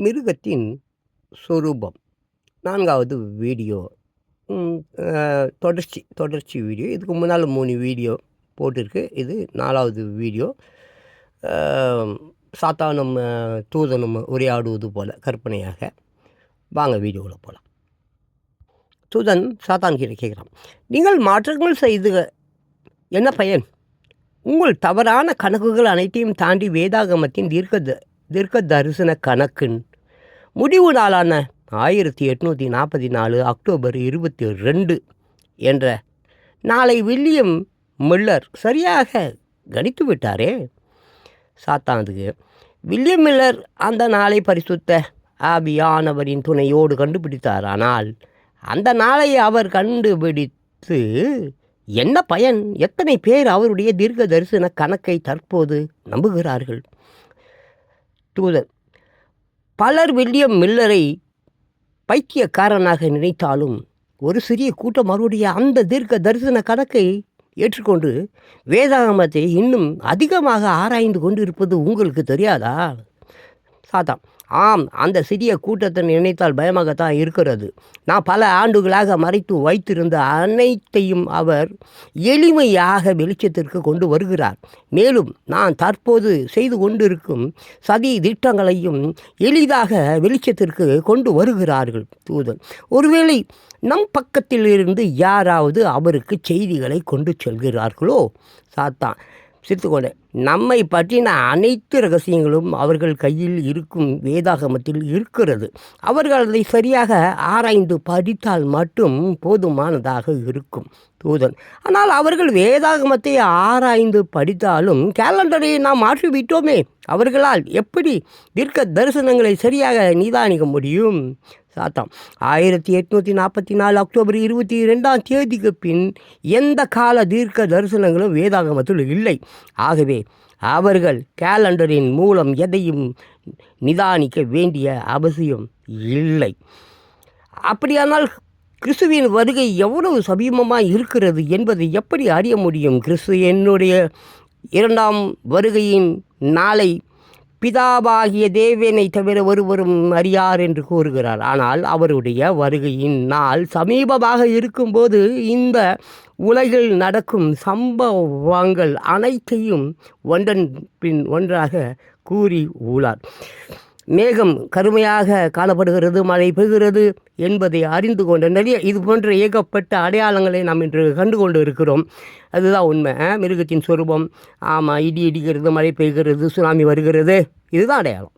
மிருகத்தின் சொரூபம். நான்காவது வீடியோ. தொடர்ச்சி தொடர்ச்சி வீடியோ. இதுக்கு முன்னால் மூணு வீடியோ போட்டிருக்கு. இது நாலாவது வீடியோ. சாத்தானம் சாத்தானும் தூதனும் உரையாடுவது போல கற்பனையாக. வாங்க வீடியோவில் போகலாம் தூதன் சாத்தான் கிட்ட கேட்குறான் நீங்கள் மாற்றங்கள் செய்து என்ன பயன்? உங்கள் தவறான கணக்குகள் அனைத்தையும் தாண்டி வேதாகமத்தின் தீர்க்க த- தீர்க்க தரிசன கணக்குன்னு முடிவு நாளான ஆயிரத்தி எட்நூற்றி நாற்பத்தி நாலு அக்டோபர் இருபத்தி ரெண்டு என்ற நாளை வில்லியம் மில்லர் சரியாக கணித்து விட்டாரே. சாத்தாந்துக்கு வில்லியம் மில்லர் அந்த நாளை பரிசுத்த ஆபியானவரின் துணையோடு கண்டுபிடித்தார். ஆனால் அந்த நாளை அவர் கண்டுபிடித்து என்ன பயன்? எத்தனை பேர் அவருடைய தீர்க்க தரிசன கணக்கை தற்போது நம்புகிறார்கள்? தூதர் பலர் வில்லியம் மில்லரை பைத்தியக்காரனாக நினைத்தாலும் ஒரு சிறிய கூட்டம் அவருடைய அந்த தீர்க்க தரிசன கணக்கை ஏற்றுக்கொண்டு வேதாகமத்தை இன்னும் அதிகமாக ஆராய்ந்து கொண்டு இருப்பது உங்களுக்கு தெரியாதா? சாத்தான் ஆம் அந்த சிறிய கூட்டத்தை நினைத்தால் பயமாகத்தான் இருக்கிறது. நான் பல ஆண்டுகளாக மறைத்து வைத்திருந்த அனைத்தையும் அவர் எளிமையாக வெளிச்சத்திற்கு கொண்டு வருகிறார். மேலும் நான் தற்போது செய்து கொண்டிருக்கும் சதி திட்டங்களையும் எளிதாக வெளிச்சத்திற்கு கொண்டு வருகிறார்கள் தூதன். ஒருவேளை நம் பக்கத்தில் இருந்து யாராவது அவருக்கு செய்திகளை கொண்டு செல்கிறார்களோ? சாத்தான். சிரித்துக்கொண்டேன் நம்மை பற்றின அனைத்து ரகசியங்களும் அவர்கள் கையில் இருக்கும் வேதாகமத்தில் இருக்கிறது. அவர்கள் அதை சரியாக ஆராய்ந்து படித்தால் மட்டும் போதுமானதாக இருக்கும் தூதன். ஆனால் அவர்கள் வேதாகமத்தை ஆராய்ந்து படித்தாலும் கேலண்டரை நாம் மாற்றிவிட்டோமே. அவர்களால் எப்படி தீர்க்க தரிசனங்களை சரியாக நிதானிக்க முடியும்? சாத்தாம். ஆயிரத்தி எட்நூற்றி நாற்பத்தி நாலு அக்டோபர் இருபத்தி ரெண்டாம் தேதிக்கு பின் எந்த கால தீர்க்க தரிசனங்களும் வேதாகமத்தில் இல்லை. ஆகவே அவர்கள் கேலண்டரின் மூலம் எதையும் நிதானிக்க வேண்டிய அவசியம் இல்லை. அப்படியானால் கிறிஸ்துவின் வருகை எவ்வளவு சமீபமாக இருக்கிறது என்பதை எப்படி அறிய முடியும்? கிறிஸ்து என்னுடைய இரண்டாம் வருகையின் நாளை பிதாவாகிய தேவனை தவிர ஒருவரும் அறியார் என்று கூறுகிறார். ஆனால் அவருடைய வருகையின் நாள் சமீபமாக இருக்கும்போது இந்த உலகில் நடக்கும் சம்பவங்கள் அனைத்தையும் ஒன்றன் பின் ஒன்றாக கூறி உள்ளார். மேகம் கருமையாக காணப்படுகிறது மழை பெய்கிறது என்பதை அறிந்து கொண்ட நிறைய இது போன்ற ஏகப்பட்ட அடையாளங்களை நாம் இன்று கண்டு கொண்டு இருக்கிறோம் அதுதான் உண்மை. மிருகத்தின் சொரூபம். ஆமாம் இடி இடிக்கிறது மழை பெய்கிறது சுனாமி வருகிறது. இதுதான் அடையாளம்.